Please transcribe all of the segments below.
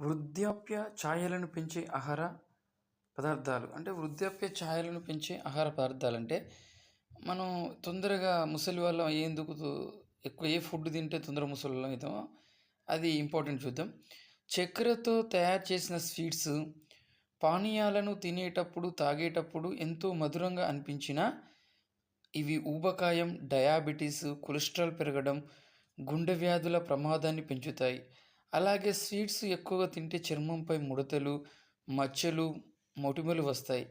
వృద్ధాప్య ఛాయలను పెంచే ఆహార పదార్థాలు అంటే వృద్ధాప్య ఛాయలను పెంచే ఆహార పదార్థాలు అంటే మనం తొందరగా ముసలి వాళ్ళం అయ్యేందుకు ఎక్కువ ఏ ఫుడ్ తింటే తొందర ముసలి వాళ్ళం అవుతామో అది ఇంపార్టెంట్ చూద్దాం. చక్కెరతో తయారు చేసిన స్వీట్స్ పానీయాలను తినేటప్పుడు తాగేటప్పుడు ఎంతో మధురంగా అనిపించిన ఇవి ఊబకాయం డయాబెటీస్ కొలెస్ట్రాల్ పెరగడం గుండె వ్యాధుల ప్రమాదాన్ని పెంచుతాయి. అలాగే స్వీట్స్ ఎక్కువగా తింటే చర్మంపై ముడతలు మచ్చలు మొటిమలు వస్తాయి.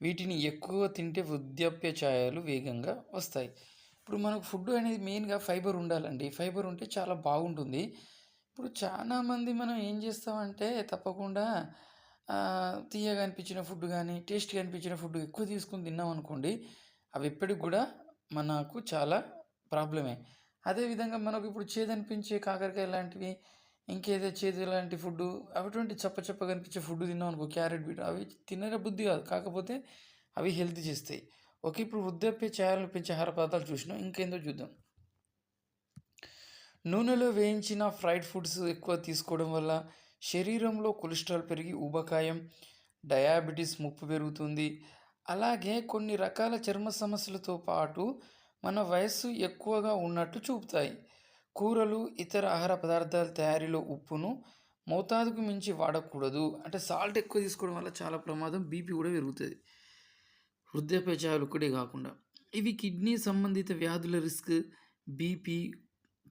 వీటిని ఎక్కువ తింటే వృద్ధాప్య ఛాయలు వేగంగా వస్తాయి. ఇప్పుడు మనకు ఫుడ్ అనేది మెయిన్గా ఫైబర్ ఉండాలండి. ఫైబర్ ఉంటే చాలా బాగుంటుంది. ఇప్పుడు చాలామంది మనం ఏం చేస్తామంటే తప్పకుండా తీయగా అనిపించిన ఫుడ్ కానీ టేస్ట్గా అనిపించిన ఫుడ్ ఎక్కువ తీసుకుని తిన్నాం అనుకోండి అవి ఎప్పటికి కూడా మనకు చాలా ప్రాబ్లమే. అదేవిధంగా మనకు ఇప్పుడు చేదనిపించే కాకరకాయ లాంటివి ఇంకేదో చేదు లాంటి ఫుడ్ అటువంటి చప్ప చప్ప కనిపించే ఫుడ్ తిన్నాం అనుకో క్యారెట్ బీట్ అవి తినరే బుద్ధి కాదు. కాకపోతే అవి హెల్త్ చేస్తాయి. ఓకే ఇప్పుడు వృద్ధాప్య ఛాయలను పెంచే ఆహార పదార్థాలు చూసినాం. ఇంకేందో చూద్దాం. నూనెలో వేయించిన ఫ్రైడ్ ఫుడ్స్ ఎక్కువ తీసుకోవడం వల్ల శరీరంలో కొలెస్ట్రాల్ పెరిగి ఊబకాయం డయాబెటీస్ ముప్పు పెరుగుతుంది. అలాగే కొన్ని రకాల చర్మ సమస్యలతో పాటు మన వయస్సు ఎక్కువగా ఉన్నట్టు చూపుతాయి. కూరలు ఇతర ఆహార పదార్థాల తయారీలో ఉప్పును మోతాదుకు మించి వాడకూడదు. అంటే సాల్ట్ ఎక్కువ తీసుకోవడం వల్ల చాలా ప్రమాదం బీపీ కూడా పెరుగుతుంది. వృద్ధాప్యచాయాలు ఒక్కటే కాకుండా. ఇవి కిడ్నీ సంబంధిత వ్యాధుల రిస్క్ బీపీ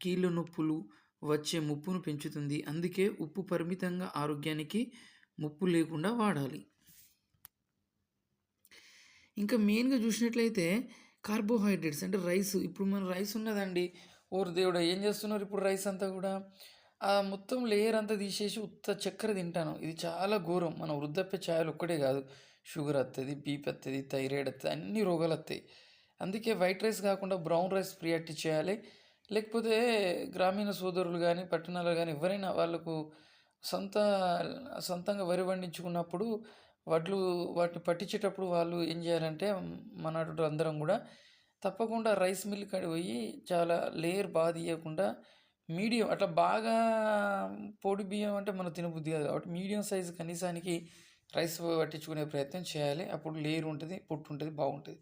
కీళ్ళ నొప్పులు వచ్చే ముప్పును పెంచుతుంది. అందుకే ఉప్పు పరిమితంగా ఆరోగ్యానికి ముప్పు లేకుండా వాడాలి. ఇంకా మెయిన్గా చూసినట్లయితే కార్బోహైడ్రేట్స్ అంటే రైస్. ఇప్పుడు మన రైస్ ఉన్నదండి. ఓరు దేవుడా ఏం చేస్తున్నారు ఇప్పుడు రైస్ అంతా కూడా? ఆ మొత్తం లేయర్ అంతా తీసేసి ఉత్త చక్కెర తింటాను. ఇది చాలా ఘోరం. మన వృద్ధాప్య ఛాయలు ఒక్కటే కాదు. షుగర్ వస్తుంది బీపీ వస్తుంది థైరాయిడ్ వస్తుంది అన్ని రోగాలు వస్తాయి అందుకే వైట్ రైస్ కాకుండా బ్రౌన్ రైస్ ప్రియారిటీ చేయాలి. లేకపోతే గ్రామీణ సోదరులు కానీ పట్టణాలు కానీ ఎవరైనా వాళ్ళకు సొంత సొంతంగా వరి పండించుకున్నప్పుడు వడ్లు వాటిని పట్టించేటప్పుడు వాళ్ళు ఏం చేయాలంటే మన అందరం కూడా తప్పకుండా రైస్ మిల్ కాడికి పోయి చాలా లేయర్ బాగా తీయకుండా మీడియం అట్లా బాగా పొడి బియ్యం అంటే మనం తినబుద్ధి కాదు కాబట్టి మీడియం సైజు కనీసానికి రైస్ పట్టించుకునే ప్రయత్నం చేయాలి. అప్పుడు లేయర్ ఉంటుంది పొట్టు ఉంటుంది బాగుంటుంది.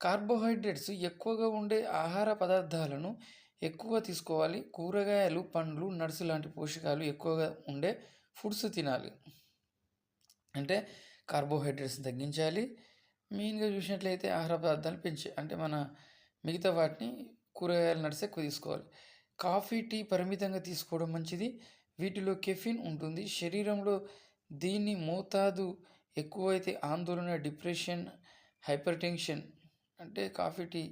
కార్బోహైడ్రేట్స్ ఎక్కువగా ఉండే ఆహార పదార్థాలను ఎక్కువ తీసుకోవాలి. కూరగాయలు పండ్లు నట్స్ లాంటి పోషకాలు ఎక్కువగా ఉండే ఫుడ్స్ తినాలి. అంటే కార్బోహైడ్రేట్స్ తగ్గించాలి. మెయిన్గా చూసినట్లయితే ఆహార పదార్థాలు పెంచి అంటే మన మిగతా వాటిని కూరగాయలు నడిసే ఎక్కువ తీసుకోవాలి. కాఫీ టీ పరిమితంగా తీసుకోవడం మంచిది. వీటిలో కెఫిన్ ఉంటుంది. శరీరంలో దీన్ని మోతాదు ఎక్కువైతే ఆందోళన డిప్రెషన్ హైపర్ టెన్షన్ అంటే కాఫీ టీ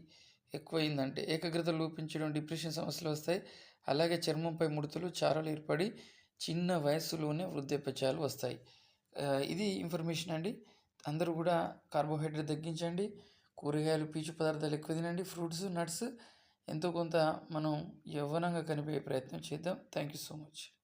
ఎక్కువైందంటే ఏకాగ్రత లోపించడం డిప్రెషన్ సమస్యలు వస్తాయి. అలాగే చర్మంపై ముడతలు చారలు ఏర్పడి చిన్న వయస్సులోనే వృద్ధాప్యచాలు వస్తాయి. ఇది ఇన్ఫర్మేషన్ అండి. అందరూ కూడా కార్బోహైడ్రేట్ తగ్గించండి. కూరగాయలు పీచు పదార్థాలు ఎక్కువ తినండి. ఫ్రూట్స్ నట్స్ ఎంతో కొంత మనం యవ్వనంగా కనిపించే ప్రయత్నం చేద్దాం. Thank you so much.